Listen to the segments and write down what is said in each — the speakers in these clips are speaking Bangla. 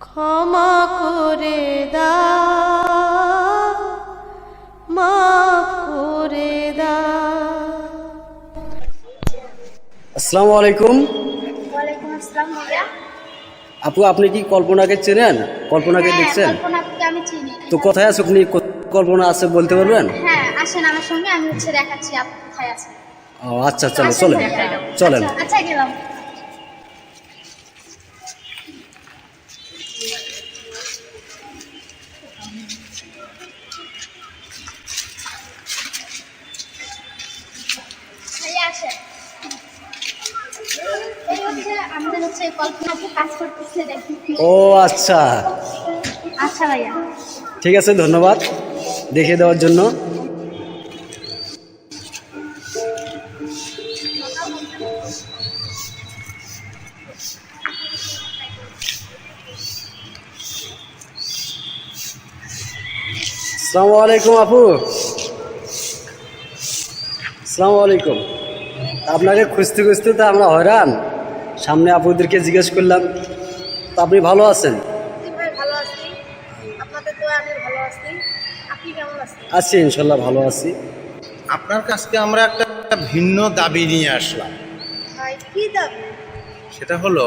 ক্ষমা করে দাও মাফ করে দাও আসসালামু আলাইকুম আপু আপনি কি কল্পনাকে চেনেন? কল্পনাকে হ্যাঁ, দেখছেন? তো কোথায় আছে আপনি কল্পনা আছে বলতে পারবেন? হ্যাঁ আসেন আমার সঙ্গে আমি হচ্ছে দেখাচ্ছি আপনি কোথায় আছেন? ও আচ্ছা চলো আসেন চলেন। চলেন। আচ্ছা, আচ্ছা গেলাম করতেছে দেখি। ও আচ্ছা। আচ্ছা ভাইয়া। ঠিক আছে, ধন্যবাদ দেখিয়ে দেওয়ার জন্য। আসসালামু আলাইকুম আপু। আসসালামু আলাইকুম। আপনাকে খুঁজতে খুঁজতে তো আমরা হয়রান। সামনে আপুদেরকে জিজ্ঞেস করলাম, তো আপনি ভালো আছেন? আছি ইনশাল্লাহ ভালো আছি। আপনার কাছকে আমরা একটা ভিন্ন দাবি নিয়ে আসলাম। কি দাবি? সেটা হলো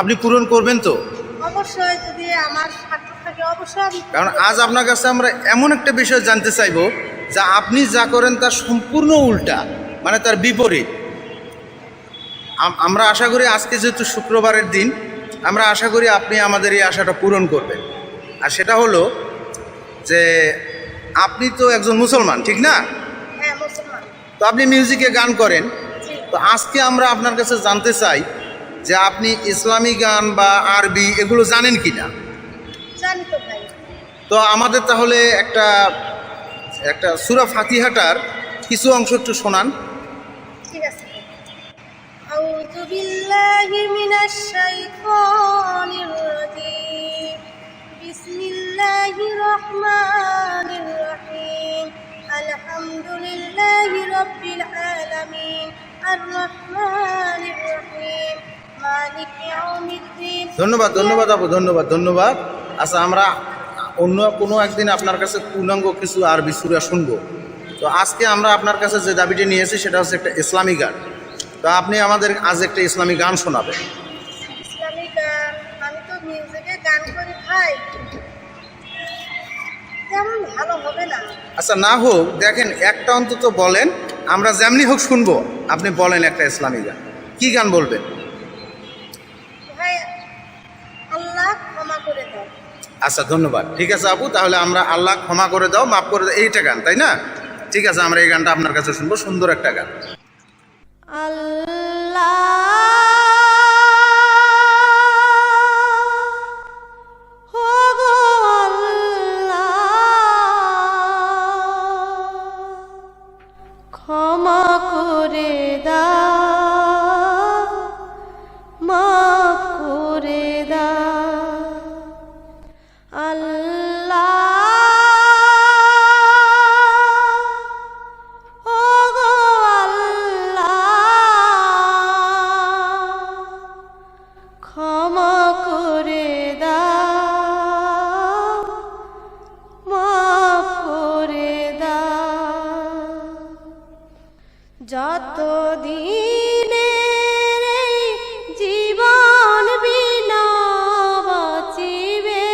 আপনি পূরণ করবেন তো? অবশ্যই যদি আমার স্বার্থ থাকে অবশ্যই আমি কারণ আজ আপনার কাছে আমরা এমন একটা বিষয় জানতে চাইব যা আপনি যা করেন তার সম্পূর্ণ উল্টা মানে তার বিপরীত। আমরা আশা করি আজকে যেহেতু শুক্রবারের দিন আমরা আশা করি আপনি আমাদের এই আশাটা পূরণ করবেন। আর সেটা হলো যে আপনি তো একজন মুসলমান ঠিক না? হ্যাঁ তো আপনি মিউজিকে গান করেন। তো আজকে আমরা আপনার কাছে জানতে চাই যে আপনি ইসলামী গান বা আরবি এগুলো জানেন কি না তো তো আমাদের তাহলে একটা একটা সুরা ফাতিহাটার কিছু অংশ একটু শোনান। ঠিক আছে। الرحمن الرحيم الحمد لله رب العالمين الرحمن الرحيم مالك يوم الدين ধন্যবাদ ধন্যবাদ আপু ধন্যবাদ ধন্যবাদ আচ্ছা আমরা অন্য কোনো একদিন আপনার কাছে পূর্ণাঙ্গ কিছু আরবি সুরা শুনবো তো আজকে আমরা আপনার কাছে যে দাবিটি নিয়েছি সেটা হচ্ছে একটা ইসলামী গান তো আপনি আমাদের আজ একটা ইসলামী গান শোনাবেন ইসলামিক গান আমি তো মিউজিকে গান করি ভাই তেমন ভালো হবে না। আচ্ছা না হোক দেখেন একটা অন্তত বলেন আমরা যেমনি হোক শুনব আপনি বলেন একটা ইসলামী গান। কি গান বলবেন? আল্লাহ ক্ষমা করে দাও। আচ্ছা ধন্যবাদ। ঠিক আছে আপু তাহলে আমরা আল্লাহ ক্ষমা করে দাও মাফ করে দাও এইটা গান তাই না? ঠিক আছে আমরা এই গানটা আপনার কাছে শুনব সুন্দর একটা গান। যত দিনের জীবন বিনা বাঁচিবে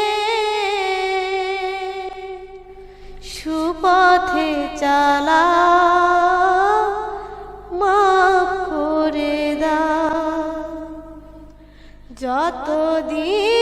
সুপথে চালা মাফ করে দাও। যত দিনের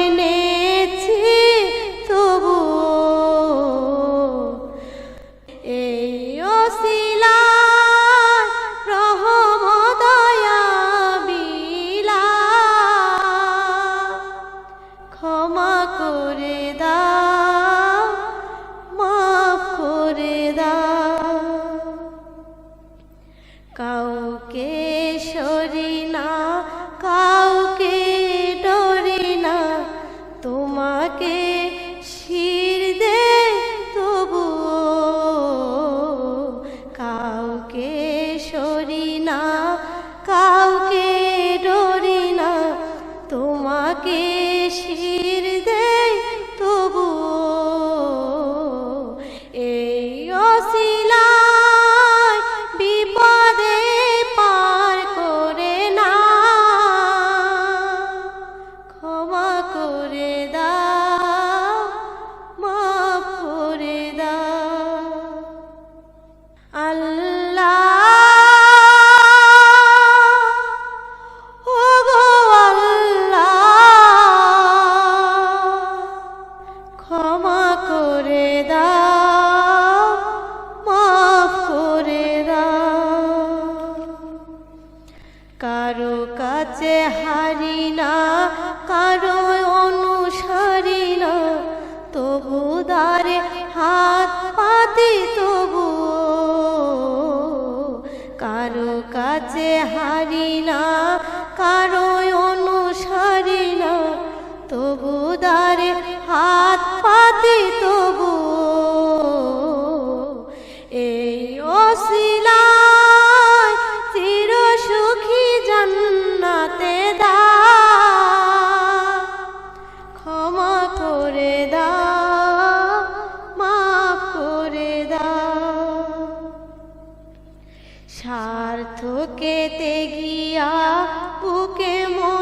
ক্ষমা করে দাও মাফ করে দাও। কাউকে সরি না কাউকে ডরি না তোমাকে শি হারি না কারও অনুসারি না। তবু দারে হাত পাতি তবু কারও কাছে হারি না, কারও অনুসারি না। তবু দারে হাত পাতি তবু স্বার্থকে তে গিয়া বুকে মন